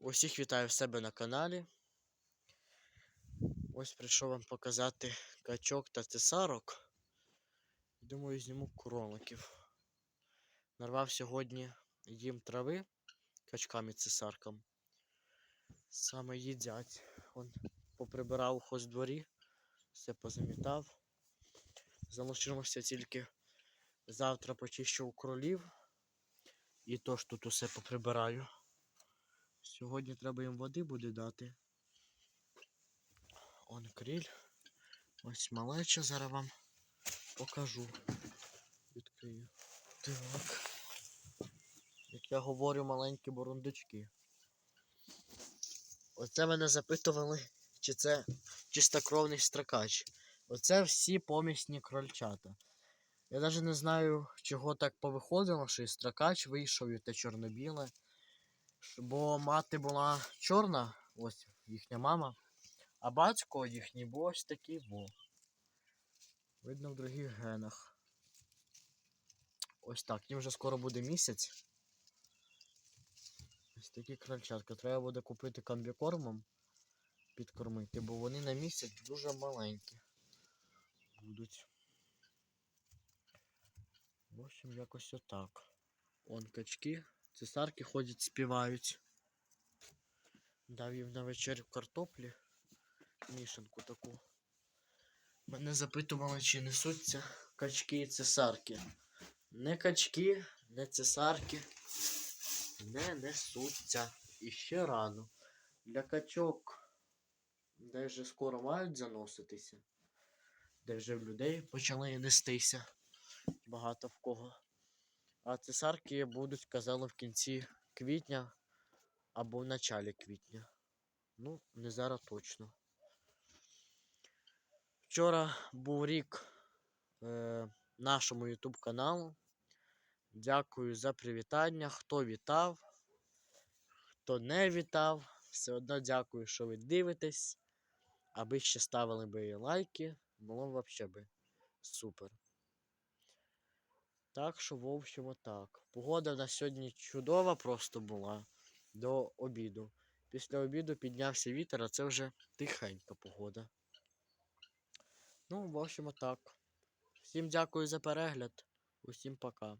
Усіх вітаю в себе на каналі. Ось прийшов вам показати качок та цесарок. Думаю, зніму кроликів. Нарвав сьогодні їм трави качкам і цесаркам. Саме їдять. Он поприбирав у хоздворі, все позамітав. Залишилося тільки завтра почищу кролів. І то ж тут усе поприбираю. Сьогодні треба їм води буде дати. Он кріль. Ось малеча, зараз вам покажу. Відкрию. Так. Як я говорю, маленькі бурундучки. Оце мене запитували, чи це чистокровний строкач. Оце всі помісні крольчата. Я навіть не знаю, чого так повиходило, що і строкач вийшов, і те чорно-біле. Бо мати була чорна, ось їхня мама, а батько їхній був ось такий во. Видно в других генах. Ось так, їм вже скоро буде місяць. Ось такі крольчатка. Треба буде купити комбікормом, підкормити, бо вони на місяць дуже маленькі будуть. В общем, якось отак. Он качки, цесарки ходять, співають. Дав їм на вечерю картоплі. Мішанку таку. Мене запитували, чи несуться качки і цесарки. Не качки, не цесарки не несуться. І ще рано. Для качок, де вже скоро мають заноситися, де вже в людей почали нестися. Багато в кого. А цесарки будуть, казали, в кінці квітня або в началі квітня. Ну, не зараз точно. Вчора був рік е, нашому YouTube каналу. Дякую за привітання. Хто вітав, хто не вітав, все одно дякую, що ви дивитесь. Аби ще ставили би лайки, було б взагалі супер. Так що, в общем, так. Погода на сьогодні чудова просто була до обіду. Після обіду піднявся вітер, а це вже тихенька погода. Ну, в общем, так. Всім дякую за перегляд. Усім пока.